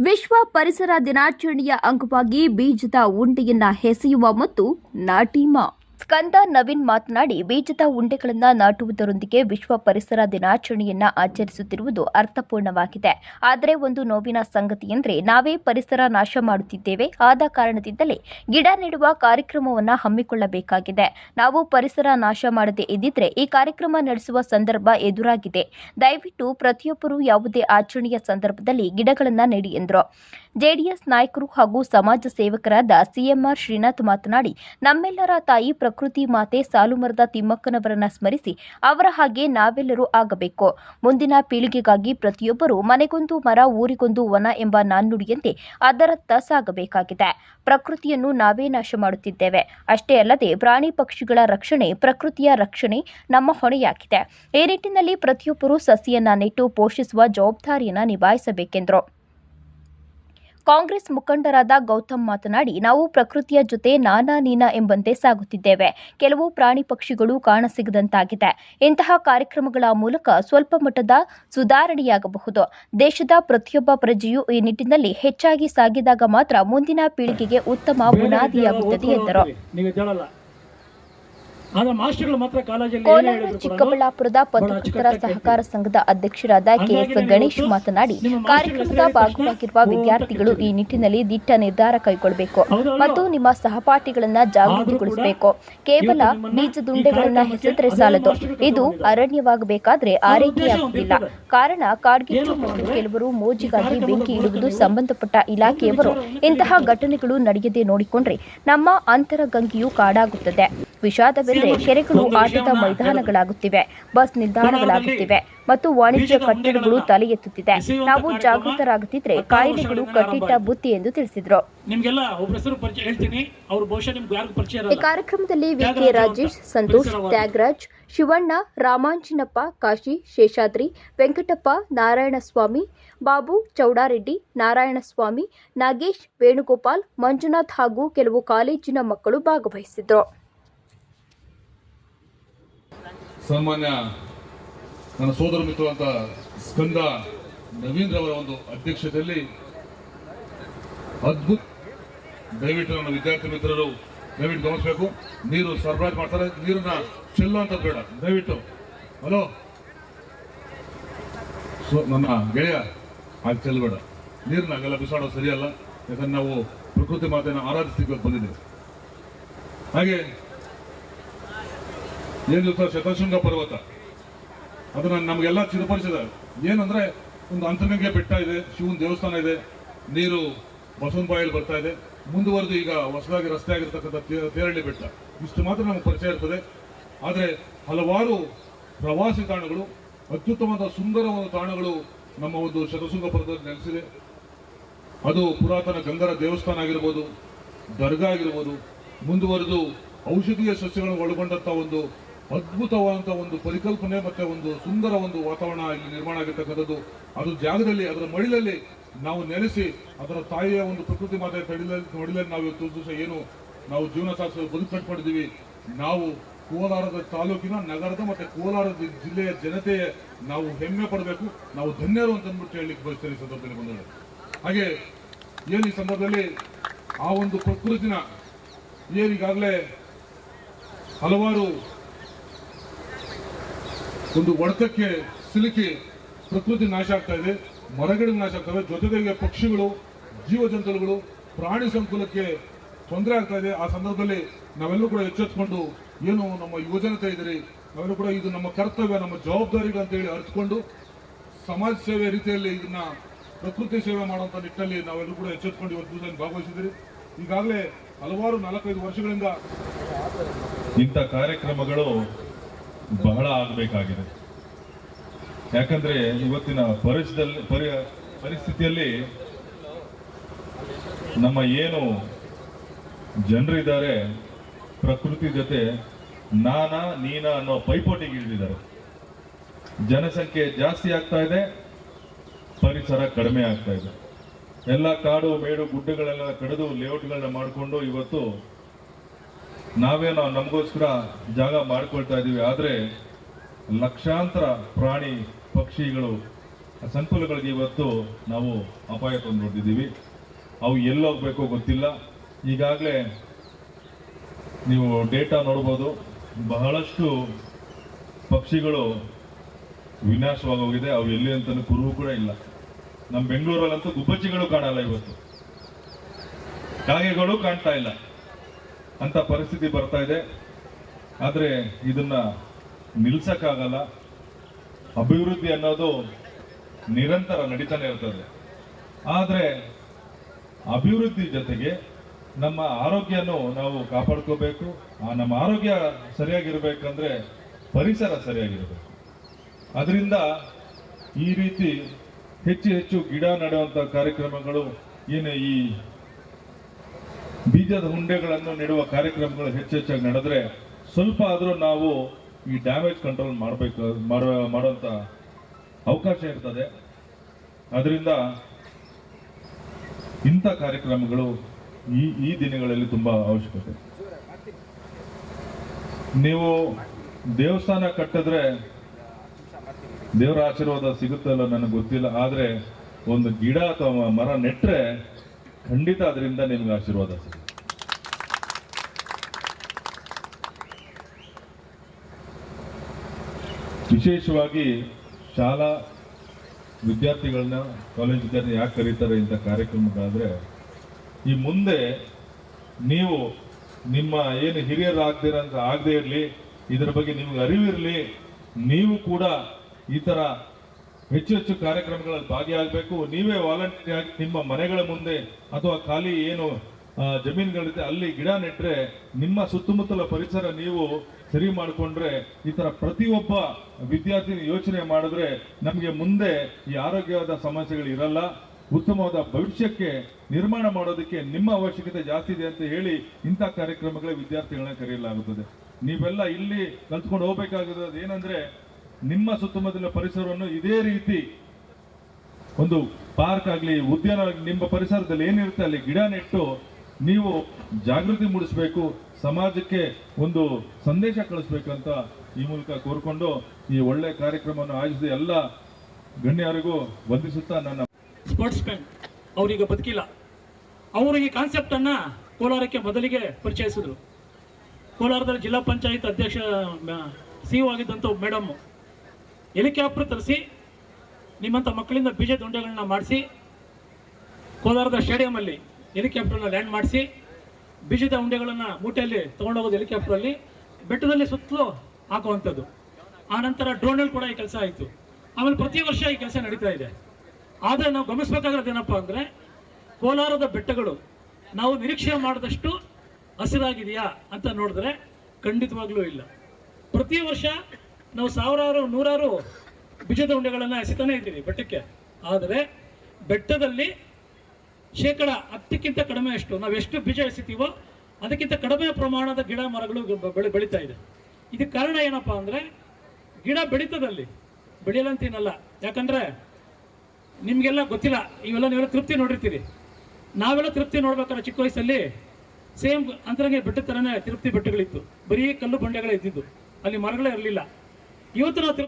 ವಿಶ್ವ ಪರಿಸರ ದಿನಾಚರಣೆಯ ಅಂಗವಾಗಿ ಬೀಜದ ಉಂಡೆಯನ್ನ ಹೆಸೆಯುವ ಮತ್ತು ನಾಟಿಮ ಸ್ಕಂದ ನವೀನ್ ಮಾತನಾಡಿ, ಬೀಜದ ಉಂಡೆಗಳನ್ನು ನಾಟುವುದರೊಂದಿಗೆ ವಿಶ್ವ ಪರಿಸರ ದಿನಾಚರಣೆಯನ್ನ ಆಚರಿಸುತ್ತಿರುವುದು ಅರ್ಥಪೂರ್ಣವಾಗಿದೆ. ಆದರೆ ಒಂದು ನೋವಿನ ಸಂಗತಿ ಎಂದರೆ, ನಾವೇ ಪರಿಸರ ನಾಶ ಮಾಡುತ್ತಿದ್ದೇವೆ. ಆದ ಕಾರಣದಿಂದಲೇ ಗಿಡ ನೆಡುವ ಕಾರ್ಯಕ್ರಮವನ್ನು ಹಮ್ಮಿಕೊಳ್ಳಬೇಕಾಗಿದೆ. ನಾವು ಪರಿಸರ ನಾಶ ಮಾಡದೇ ಇದ್ದಿದ್ರೆ ಈ ಕಾರ್ಯಕ್ರಮ ನಡೆಸುವ ಸಂದರ್ಭ ಎದುರಾಗಿದೆ. ದಯವಿಟ್ಟು ಪ್ರತಿಯೊಬ್ಬರು ಯಾವುದೇ ಆಚರಣೆಯ ಸಂದರ್ಭದಲ್ಲಿ ಗಿಡಗಳನ್ನು ನೆಡಿ ಎಂದರು. ಜೆಡಿಎಸ್ ನಾಯಕರು ಹಾಗೂ ಸಮಾಜ ಸೇವಕರಾದ ಸಿಎಂಆರ್ ಶ್ರೀನಾಥ್ ಮಾತನಾಡಿ, ನಮ್ಮೆಲ್ಲರ ತಾಯಿ ಪ್ರಕೃತಿ ಮಾತೆ ಸಾಲುಮರದ ತಿಮ್ಮಕ್ಕನವರನ್ನ ಸ್ಮರಿಸಿ ಅವರ ಹಾಗೆ ನಾವೆಲ್ಲರೂ ಆಗಬೇಕು. ಮುಂದಿನ ಪೀಳಿಗೆಗಾಗಿ ಪ್ರತಿಯೊಬ್ಬರು ಮನೆಗೊಂದು ಮರ, ಊರಿಗೊಂದು ವನ ಎಂಬ ನಾಣ್ಣುಡಿಯಂತೆ ಅದರತ್ತ ಸಾಗಬೇಕಾಗಿದೆ. ಪ್ರಕೃತಿಯನ್ನು ನಾವೇ ನಾಶ ಮಾಡುತ್ತಿದ್ದೇವೆ. ಅಷ್ಟೇ ಅಲ್ಲದೆ ಪ್ರಾಣಿ ಪಕ್ಷಿಗಳ ರಕ್ಷಣೆ, ಪ್ರಕೃತಿಯ ರಕ್ಷಣೆ ನಮ್ಮ ಹೊಣೆಯಾಗಿದೆ. ಈ ನಿಟ್ಟಿನಲ್ಲಿ ಪ್ರತಿಯೊಬ್ಬರು ಸಸಿಯನ್ನ ನೆಟ್ಟು ಪೋಷಿಸುವ ಜವಾಬ್ದಾರಿಯನ್ನ ನಿಭಾಯಿಸಬೇಕೆಂದರು. ಕಾಂಗ್ರೆಸ್ ಮುಖಂಡರಾದ ಗೌತಮ್ ಮಾತನಾಡಿ ನಾವು ಪ್ರಕೃತಿಯ ಜೊತೆ ನಾನಾ ನೀನಾ ಎಂಬಂತೆ ಸಾಗುತ್ತಿದ್ದೇವೆ. ಕೆಲವು ಪ್ರಾಣಿ ಪಕ್ಷಿಗಳು ಕಾಣಸಿಗದಂತಾಗಿದೆ. ಇಂತಹ ಕಾರ್ಯಕ್ರಮಗಳ ಮೂಲಕ ಸ್ವಲ್ಪ ಮಟ್ಟದ ಸುಧಾರಣೆಯಾಗಬಹುದು. ದೇಶದ ಪ್ರತಿಯೊಬ್ಬ ಪ್ರಜೆಯು ಈ ನಿಟ್ಟಿನಲ್ಲಿ ಹೆಚ್ಚಾಗಿ ಸಾಗಿದಾಗ ಮಾತ್ರ ಮುಂದಿನ ಪೀಳಿಗೆಗೆ ಉತ್ತಮ ಬುನಾದಿಯಾಗುತ್ತದೆ ಎಂದರು ನೀವು ಎದ್ದೇಳಲ್ಲ ಆದ್ರೆ ಮಾಸ್ಟರ್ಗಳು ಮಾತ್ರ ಕಾಲೇಜಲ್ಲಿ ಏನೇ ಕೋಲಾರ ಚಿಕ್ಕಬಳ್ಳಾಪುರದ ಪತ್ರಕರ್ತರ ಸಹಕಾರ ಸಂಘದ ಅಧ್ಯಕ್ಷರಾದ ಕೆಎಸ್ ಗಣೇಶ್ ಮಾತನಾಡಿ ಕಾರ್ಯಕ್ರಮದ ಭಾಗವಾಗಿರುವ ವಿದ್ಯಾರ್ಥಿಗಳು ಈ ನಿಟ್ಟಿನಲ್ಲಿ ದಿಟ್ಟ ನಿರ್ಧಾರ ಕೈಗೊಳ್ಳಬೇಕು ಮತ್ತು ನಿಮ್ಮ ಸಹಪಾಠಿಗಳನ್ನ ಜಾಗೃತಿಗೊಳಿಸಬೇಕು. ಕೇವಲ ಬೀಜದುಂಡೆಗಳನ್ನ ಹೆಸರಿದ್ರೆ ಸಾಲದು. ಇದು ಅರಣ್ಯವಾಗಬೇಕಾದ್ರೆ ಆರೈಕೆಯಾಗುವುದಿಲ್ಲ ಕಾರಣ ಕಾಡ್ಗಿಚ್ಚು ಮತ್ತು ಕೆಲವರು ಮೋಜಿಗಾಗಿ ಬೆಂಕಿ ಇಡುವುದು ಸಂಬಂಧಪಟ್ಟ ಇಲಾಖೆಯವರು ಇಂತಹ ಘಟನೆಗಳು ನಡೆಯದೆ ನೋಡಿಕೊಂಡ್ರೆ ನಮ್ಮ ಅಂತರಗಂಗೆಯು ಕಾಡಾಗುತ್ತದೆ. ವಿಷಾದವೆಂದರೆ ಕೆರೆಗಳು ಆಟದ ಮೈದಾನಗಳಾಗುತ್ತಿವೆ. ಬಸ್ ನಿಲ್ದಾಣಗಳಾಗುತ್ತಿವೆ. ಮತ್ತು ವಾಣಿಜ್ಯ ಕಟ್ಟಡಗಳು ತಲೆ ಎತ್ತುತ್ತಿದೆ ನಾವು ಜಾಗೃತರಾಗುತ್ತಿದ್ರೆ ಕಾಯಿಲೆಗಳು ಕಟ್ಟಿಟ್ಟ ಬುತ್ತಿ ಎಂದು ತಿಳಿಸಿದರು. ನಿಮ್ಗೆಲ್ಲ ಒಬ್ಬರ ಪರಿಚಯ ಹೇಳ್ತೀನಿ. ಅವ್ರು ಬಹುಶಃ ನಿಮ್ಗೆ ಯಾರಿಗೂ ಪರಿಚಯ ಈ ಕಾರ್ಯಕ್ರಮದಲ್ಲಿ ವಿಕೆ ರಾಜೇಶ್ ಸಂತೋಷ್ ತ್ಯಾಗರಾಜ್ ಶಿವಣ್ಣ ರಾಮಾಂಜಿನಪ್ಪ ಕಾಶಿ ಶೇಷಾದ್ರಿ ವೆಂಕಟಪ್ಪ ನಾರಾಯಣಸ್ವಾಮಿ ಬಾಬು ಚೌಡಾರೆಡ್ಡಿ ನಾರಾಯಣಸ್ವಾಮಿ ನಾಗೇಶ್ ವೇಣುಗೋಪಾಲ್ ಮಂಜುನಾಥ್ ಹಾಗೂ ಕೆಲವು ಕಾಲೇಜಿನ ಮಕ್ಕಳು ಭಾಗವಹಿಸಿದ್ರು. ಸನ್ಮಾನ್ಯ ನನ್ನ ಸೋದರ ಮಿತ್ರರಂತ ಸ್ಕಂದ ನವೀಂದ್ರ ಅವರ ಒಂದು ಅಧ್ಯಕ್ಷತೆಯಲ್ಲಿ ಅದ್ಭುತ ದಯವಿಟ್ಟು ನನ್ನ ವಿದ್ಯಾರ್ಥಿ ಮಿತ್ರರು, ದಯವಿಟ್ಟು ಗಮನಿಸಬೇಕು. ನೀರು ಸರಬರಾಜು ಮಾಡ್ತಾರೆ. ನೀರನ್ನ ಚೆಲ್ಲೋ ಅಂತ ಬೇಡ. ದಯವಿಟ್ಟು. ಹಲೋ ಸೊ ನನ್ನ ಗೆಳೆಯ, ಹಾಗೆ ಚೆಲ್ಲಬೇಡ. ನೀರನ್ನ ಹಾಗೆಲ್ಲ ಬಿಸಾಡೋದು ಸರಿಯಲ್ಲ. ಯಾಕಂದ್ರೆ ನಾವು ಪ್ರಕೃತಿ ಮಾತೆಯನ್ನು ಆರಾಧಿಸಿ ಬಂದಿದ್ದೇವೆ. ಹಾಗೆ ಏನು ಗೊತ್ತಾ ಶತಶೃಂಗ ಪರ್ವತ. ಅದನ್ನು ನಮಗೆಲ್ಲ ಚಿರಪರಿಸಿದ ಏನಂದ್ರೆ ಒಂದು ಅಂತರ್ಗಂಗೆ ಬೆಟ್ಟ ಇದೆ, ಶಿವನ ದೇವಸ್ಥಾನ ಇದೆ, ನೀರು ಬಸವನ ಬಾಯಲ್ಲಿ ಬರ್ತಾ ಇದೆ. ಮುಂದುವರೆದು ಈಗ ಹೊಸದಾಗಿ ರಸ್ತೆ ಆಗಿರ್ತಕ್ಕಂಥ ತೇರಳ್ಳಿ ಬೆಟ್ಟ. ಇಷ್ಟು ಮಾತ್ರ ನಮಗೆ ಪರಿಚಯ ಇರ್ತದೆ. ಆದರೆ ಹಲವಾರು ಪ್ರವಾಸಿ ತಾಣಗಳು, ಅತ್ಯುತ್ತಮವಾದ ಸುಂದರವಾದ ತಾಣಗಳು ನಮ್ಮ ಒಂದು ಶತಶೃಂಗ ಪರ್ವತದಲ್ಲಿ ನೆಲೆಸಿದೆ ಅದು ಪುರಾತನ ಗಂಗರ ದೇವಸ್ಥಾನ ಆಗಿರ್ಬೋದು, ದರ್ಗಾ ಆಗಿರ್ಬೋದು, ಮುಂದುವರೆದು ಔಷಧೀಯ ಸಸ್ಯಗಳನ್ನು ಒಳಗೊಂಡಂಥ ಒಂದು ಅದ್ಭುತವಾದಂತಹ ಒಂದು ಪರಿಕಲ್ಪನೆ ಮತ್ತು ಒಂದು ಸುಂದರ ಒಂದು ವಾತಾವರಣ ಇಲ್ಲಿ ನಿರ್ಮಾಣ ಆಗಿರ್ತಕ್ಕಂಥದ್ದು ಅದು ಜಾಗದಲ್ಲಿ, ಅದರ ಮಡಿಲಲ್ಲಿ ನಾವು ನೆಲೆಸಿ, ಅದರ ತಾಯಿಯ ಒಂದು ಪ್ರಕೃತಿ ಮಾತೆಯ ತಡಿಲಲ್ಲಿ ಮಡಿಲಲ್ಲಿ ನಾವು ಇವತ್ತು ದಿವಸ ಏನು ನಾವು ಜೀವನ ಸಾಧಿಸಲು ಬದುಕು ನಾವು ಕೋಲಾರದ ತಾಲೂಕಿನ ನಗರದ ಮತ್ತೆ ಕೋಲಾರ ಜಿಲ್ಲೆಯ ಜನತೆಯ ನಾವು ಹೆಮ್ಮೆ ಪಡಬೇಕು. ನಾವು ಧನ್ಯರು ಅಂತ ಅಂದ್ಬಿಟ್ಟು ಹೇಳಲಿಕ್ಕೆ ಬಯಸ್ತೇನೆ ಈ ಸಂದರ್ಭದಲ್ಲಿ ಬಂದರೆ ಹಾಗೆ ಏನು ಈ ಸಂದರ್ಭದಲ್ಲಿ ಆ ಒಂದು ಪ್ರಕೃತಿನ ಏನೀಗಾಗಲೇ ಹಲವಾರು ಒಂದು ಒಡೆತಕ್ಕೆ ಸಿಲುಕಿ ಪ್ರಕೃತಿ ನಾಶ ಆಗ್ತಾ ಇದೆ, ಮರಗಳು ನಾಶ ಆಗ್ತವೆ ಜೊತೆಗೆ ಪಕ್ಷಿಗಳು ಜೀವ ಜಂತುಗಳು ಪ್ರಾಣಿ ಸಂಕುಲಕ್ಕೆ ತೊಂದರೆ ಆಗ್ತಾ ಇದೆ. ಆ ಸಂದರ್ಭದಲ್ಲಿ ನಾವೆಲ್ಲರೂ ಕೂಡ ಎಚ್ಚೆತ್ಕೊಂಡು ಏನು ನಮ್ಮ ಯುವಜನತೆ ಇದ್ದೀರಿ, ನಾವೆಲ್ಲರೂ ಕೂಡ ಇದು ನಮ್ಮ ಕರ್ತವ್ಯ, ನಮ್ಮ ಜವಾಬ್ದಾರಿಗಳು ಅಂತ ಹೇಳಿ ಅರ್ಥಕೊಂಡು ಸಮಾಜ ಸೇವೆ ರೀತಿಯಲ್ಲಿ ಇದನ್ನ ಪ್ರಕೃತಿ ಸೇವೆ ಮಾಡುವಂತ ನಿಟ್ಟಿನಲ್ಲಿ ನಾವೆಲ್ಲರೂ ಕೂಡ ಎಚ್ಚೆತ್ಕೊಂಡು ಇವತ್ತು ದಿವಸ ಭಾಗವಹಿಸಿದ್ರಿ ಈಗಾಗಲೇ ಹಲವಾರು ನಾಲ್ಕೈದು ವರ್ಷಗಳಿಂದ ಇಂಥ ಕಾರ್ಯಕ್ರಮಗಳು ಬಹಳ ಆಗಬೇಕಾಗಿದೆ. ಯಾಕಂದ್ರೆ ಇವತ್ತಿನ ಪರಿಸರದಲ್ಲಿ ಪರಿ, ಪರಿಸ್ಥಿತಿಯಲ್ಲಿ ನಮ್ಮ ಏನು ಜನರಿದ್ದಾರೆ ಪ್ರಕೃತಿ ಜೊತೆ ನಾನಾ ನೀನಾ ಅನ್ನೋ ಪೈಪೋಟಿಗೆ ಇಳಿದಿದ್ದಾರೆ. ಜನಸಂಖ್ಯೆ ಜಾಸ್ತಿ ಆಗ್ತಾ ಇದೆ, ಪರಿಸರ ಕಡಿಮೆ ಆಗ್ತಾ ಇದೆ. ಎಲ್ಲ ಕಾಡು, ಮೇಡು, ಗುಡ್ಡಗಳೆಲ್ಲ ಕಡಿದು ಲೇಔಟ್ಗಳನ್ನ ಮಾಡಿಕೊಂಡು ಇವತ್ತು ನಾವೇನೋ ನಮಗೋಸ್ಕರ ಜಾಗ ಮಾಡಿಕೊಳ್ತಾ ಇದ್ದೀವಿ, ಆದರೆ ಲಕ್ಷಾಂತರ ಪ್ರಾಣಿ ಪಕ್ಷಿಗಳು, ಸಂಕುಲಗಳಿಗೆ ಇವತ್ತು ನಾವು ಅಪಾಯ ತಂದು ನೋಡಿದ್ದೀವಿ ಅವು ಎಲ್ಲೋಗ್ಬೇಕೋ ಗೊತ್ತಿಲ್ಲ. ಈಗಾಗಲೇ ನೀವು ಡೇಟಾ ನೋಡ್ಬೋದು, ಬಹಳಷ್ಟು ಪಕ್ಷಿಗಳು ವಿನಾಶವಾಗೋಗಿದೆ ಅವು ಎಲ್ಲಿ ಅಂತ ಕುರುವು ಕೂಡ ಇಲ್ಲ. ನಮ್ಮ ಬೆಂಗಳೂರಲ್ಲಂತೂ ಗುಬ್ಬಚ್ಚಿಗಳು ಕಾಣಲ್ಲ ಇವತ್ತು. ಕಾಗೆಗಳು ಕಾಣ್ತಾ ಇಲ್ಲ. ಅಂತ ಪರಿಸ್ಥಿತಿ ಬರ್ತಾ ಇದೆ. ಆದರೆ ಇದನ್ನ ನಿಲ್ಸಕ್ಕಾಗಲ್ಲ. ಅಭಿವೃದ್ಧಿ ಅನ್ನೋದು ನಿರಂತರ ನಡೀತಾನೆ ಇರ್ತದೆ. ಆದರೆ ಅಭಿವೃದ್ಧಿ ಜೊತೆಗೆ ನಮ್ಮ ಆರೋಗ್ಯನೂ ನಾವು ಕಾಪಾಡ್ಕೋಬೇಕು. ಆ ನಮ್ಮ ಆರೋಗ್ಯ ಸರಿಯಾಗಿರ್ಬೇಕಂದ್ರೆ ಪರಿಸರ ಸರಿಯಾಗಿರಬೇಕು. ಅದರಿಂದ ಈ ರೀತಿ ಹೆಚ್ಚು ಹೆಚ್ಚು ಗಿಡ ನೆಡುವಂತ ಕಾರ್ಯಕ್ರಮಗಳು ಏನೇ ಈ ಬೀಜದ ಉಂಡೆಗಳನ್ನು ನೆಡುವ ಕಾರ್ಯಕ್ರಮಗಳು ಹೆಚ್ಚು ಹೆಚ್ಚಾಗಿ ನಡೆದ್ರೆ ಸ್ವಲ್ಪ ಆದರೂ ನಾವು ಈ ಡ್ಯಾಮೇಜ್ ಕಂಟ್ರೋಲ್ ಮಾಡಬೇಕು ಮಾಡುವ ಮಾಡುವಂತ ಅವಕಾಶ ಇರ್ತದೆ. ಅದರಿಂದ ಇಂಥ ಕಾರ್ಯಕ್ರಮಗಳು ಈ ಈ ದಿನಗಳಲ್ಲಿ ತುಂಬ ಅವಶ್ಯಕತೆ. ನೀವು ದೇವಸ್ಥಾನ ಕಟ್ಟಿದ್ರೆ ದೇವರ ಆಶೀರ್ವಾದ ಸಿಗುತ್ತಲ್ಲ ನನಗೆ ಗೊತ್ತಿಲ್ಲ, ಆದರೆ ಒಂದು ಗಿಡ ಅಥವಾ ಮರ ನೆಟ್ರೆ ಖಂಡಿತ ಅದರಿಂದ ನಿಮ್ಗೆ ಆಶೀರ್ವಾದ ಸರ್ ವಿಶೇಷವಾಗಿ ಶಾಲಾ ವಿದ್ಯಾರ್ಥಿಗಳನ್ನ ಕಾಲೇಜ್ ವಿದ್ಯಾರ್ಥಿ ಯಾಕೆ ಕರೀತಾರೆ ಇಂಥ ಕಾರ್ಯಕ್ರಮಗಳಾದರೆ, ಈ ಮುಂದೆ ನೀವು ನಿಮ್ಮ ಏನು ಹಿರಿಯರು ಆಗ್ದಿರಂತ ಆಗದೆ ಇರಲಿ, ಇದರ ಬಗ್ಗೆ ನಿಮ್ಗೆ ಅರಿವಿರಲಿ, ನೀವು ಕೂಡ ಈ ತರ ಹೆಚ್ಚು ಹೆಚ್ಚು ಕಾರ್ಯಕ್ರಮಗಳಲ್ಲಿ ಭಾಗಿಯಾಗಬೇಕು. ನೀವೇ ವಾಲಂಟಿಯರ್ ಆಗಿ ನಿಮ್ಮ ಮನೆಗಳ ಮುಂದೆ ಅಥವಾ ಖಾಲಿ ಏನು ಜಮೀನುಗಳಿದೆ, ಅಲ್ಲಿ ಗಿಡ ನೆಟ್ಟರೆ ನಿಮ್ಮ ಸುತ್ತಮುತ್ತಲ ಪರಿಸರ ನೀವು ಸರಿ ಮಾಡಿಕೊಂಡ್ರೆ ಈ ಥರ ಪ್ರತಿಯೊಬ್ಬ ವಿದ್ಯಾರ್ಥಿ ಯೋಚನೆ ಮಾಡಿದ್ರೆ ನಮಗೆ ಮುಂದೆ ಈ ಆರೋಗ್ಯವಾದ ಸಮಸ್ಯೆಗಳು ಇರಲ್ಲ. ಉತ್ತಮವಾದ ಭವಿಷ್ಯಕ್ಕೆ ನಿರ್ಮಾಣ ಮಾಡೋದಕ್ಕೆ ನಿಮ್ಮ ಅವಶ್ಯಕತೆ ಜಾಸ್ತಿ ಇದೆ ಅಂತ ಹೇಳಿ ಇಂಥ ಕಾರ್ಯಕ್ರಮಗಳ ವಿದ್ಯಾರ್ಥಿಗಳನ್ನ ಕರೆಯಲಾಗುತ್ತದೆ. ನೀವೆಲ್ಲ ಇಲ್ಲಿ ಕಲ್ತ್ಕೊಂಡು ಹೋಗ್ಬೇಕಾಗಿರೋದು ಏನಂದ್ರೆ ನಿಮ್ಮ ಸುತ್ತಮುತ್ತಲಿನ ಪರಿಸರವನ್ನು ಇದೇ ರೀತಿ ಒಂದು ಪಾರ್ಕ್ ಆಗಲಿ ಉದ್ಯಾನ ಆಗ್ಲಿ, ನಿಮ್ಮ ಪರಿಸರದಲ್ಲಿ ಏನಿರುತ್ತೆ ಅಲ್ಲಿ ಗಿಡ ನೆಟ್ಟು ನೀವು ಜಾಗೃತಿ ಮೂಡಿಸಬೇಕು ಸಮಾಜಕ್ಕೆ ಒಂದು ಸಂದೇಶ ಕಳಿಸ್ಬೇಕಂತ ಈ ಮೂಲಕ ಕೋರ್ಕೊಂಡು ಈ ಒಳ್ಳೆ ಕಾರ್ಯಕ್ರಮವನ್ನು ಆಯೋಜಿಸಿ ಎಲ್ಲ ಗಣ್ಯರಿಗೂ ವಂದಿಸುತ್ತಾ ನನ್ನ ಸ್ಪೋರ್ಟ್ಸ್ ಮ್ಯಾನ್ ಅವರೀಗ ಬದುಕಿಲ್ಲ. ಅವರು ಈ ಕಾನ್ಸೆಪ್ಟನ್ನು ಕೋಲಾರಕ್ಕೆ ಮೊದಲಿಗೆ ಪರಿಚಯಿಸಿದ್ರು. ಕೋಲಾರದಲ್ಲಿ ಜಿಲ್ಲಾ ಪಂಚಾಯತ್ ಅಧ್ಯಕ್ಷ ಸಿ ಆಗಿದ್ದಂಥ ಮೇಡಮ್ ಹೆಲಿಕಾಪ್ಟರ್ ತರಿಸಿ ನಿಮ್ಮಂಥ ಮಕ್ಕಳಿಂದ ಬೀಜ ದುಂಡೆಗಳನ್ನ ಮಾಡಿಸಿ, ಕೋಲಾರದ ಸ್ಟೇಡಿಯಮಲ್ಲಿ ಹೆಲಿಕಾಪ್ಟರ್ನ ಲ್ಯಾಂಡ್ ಮಾಡಿಸಿ, ಬೀಜದ ಉಂಡೆಗಳನ್ನು ಮೂಟೆಯಲ್ಲಿ ತೊಗೊಂಡೋಗೋದು ಹೆಲಿಕಾಪ್ಟರಲ್ಲಿ, ಬೆಟ್ಟದಲ್ಲಿ ಸುತ್ತಲೂ ಹಾಕುವಂಥದ್ದು. ಆ ನಂತರ ಡ್ರೋನಲ್ಲಿ ಕೂಡ ಈ ಕೆಲಸ ಆಯಿತು. ಆಮೇಲೆ ಪ್ರತಿ ವರ್ಷ ಈ ಕೆಲಸ ನಡೀತಾ ಇದೆ. ಆದರೆ ನಾವು ಗಮನಿಸಬೇಕಾಗಿರೋದು ಏನಪ್ಪ ಅಂದರೆ, ಕೋಲಾರದ ಬೆಟ್ಟಗಳು ನಾವು ನಿರೀಕ್ಷೆ ಮಾಡಿದಷ್ಟು ಹಸಿರಾಗಿದೆಯಾ ಅಂತ ನೋಡಿದ್ರೆ ಖಂಡಿತವಾಗ್ಲೂ ಇಲ್ಲ. ಪ್ರತಿ ವರ್ಷ ನಾವು ಸಾವಿರಾರು, ನೂರಾರು ಬೀಜದ ಉಂಡೆಗಳನ್ನು ಎಸಿತಾನೆ ಇದ್ದೀವಿ ಬೆಟ್ಟಕ್ಕೆ. ಆದರೆ ಬೆಟ್ಟದಲ್ಲಿ ಶೇಕಡ ಹತ್ತಕ್ಕಿಂತ ಕಡಿಮೆ ಅಷ್ಟು, ನಾವು ಎಷ್ಟು ಬೀಜ ಎಸಿತೀವೋ ಅದಕ್ಕಿಂತ ಕಡಿಮೆ ಪ್ರಮಾಣದ ಗಿಡ ಮರಗಳು ಬೆಳೆ, ಬೆಳೀತಾ ಇದೆ. ಇದಕ್ಕೆ ಕಾರಣ ಏನಪ್ಪ ಅಂದರೆ ಗಿಡ ಬೆಳೀತದಲ್ಲಿ ಬೆಳೆಯಲ್ಲಂತೀನಲ್ಲ ಯಾಕಂದರೆ ನಿಮಗೆಲ್ಲ ಗೊತ್ತಿಲ್ಲ, ಇವೆಲ್ಲ ನೀವೆಲ್ಲ ತೃಪ್ತಿ ನೋಡಿರ್ತೀರಿ. ನಾವೆಲ್ಲ ತೃಪ್ತಿ ನೋಡ್ಬೇಕಾದ್ರೆ ಚಿಕ್ಕ ವಯಸ್ಸಲ್ಲಿ ಸೇಮ್ ಅಂತರಂಗೆ ಬೆಟ್ಟ ಥರನೇ ತೃಪ್ತಿ ಬೆಟ್ಟಗಳಿತ್ತು. ಬರೀ ಕಲ್ಲು ಬಂಡೆಗಳೇ ಇದ್ದಿದ್ದು. ಅಲ್ಲಿ ಮರಗಳೇ ಇರಲಿಲ್ಲ. ಇವತ್ತು ನಾವು ತಿರುಪ್ತಿ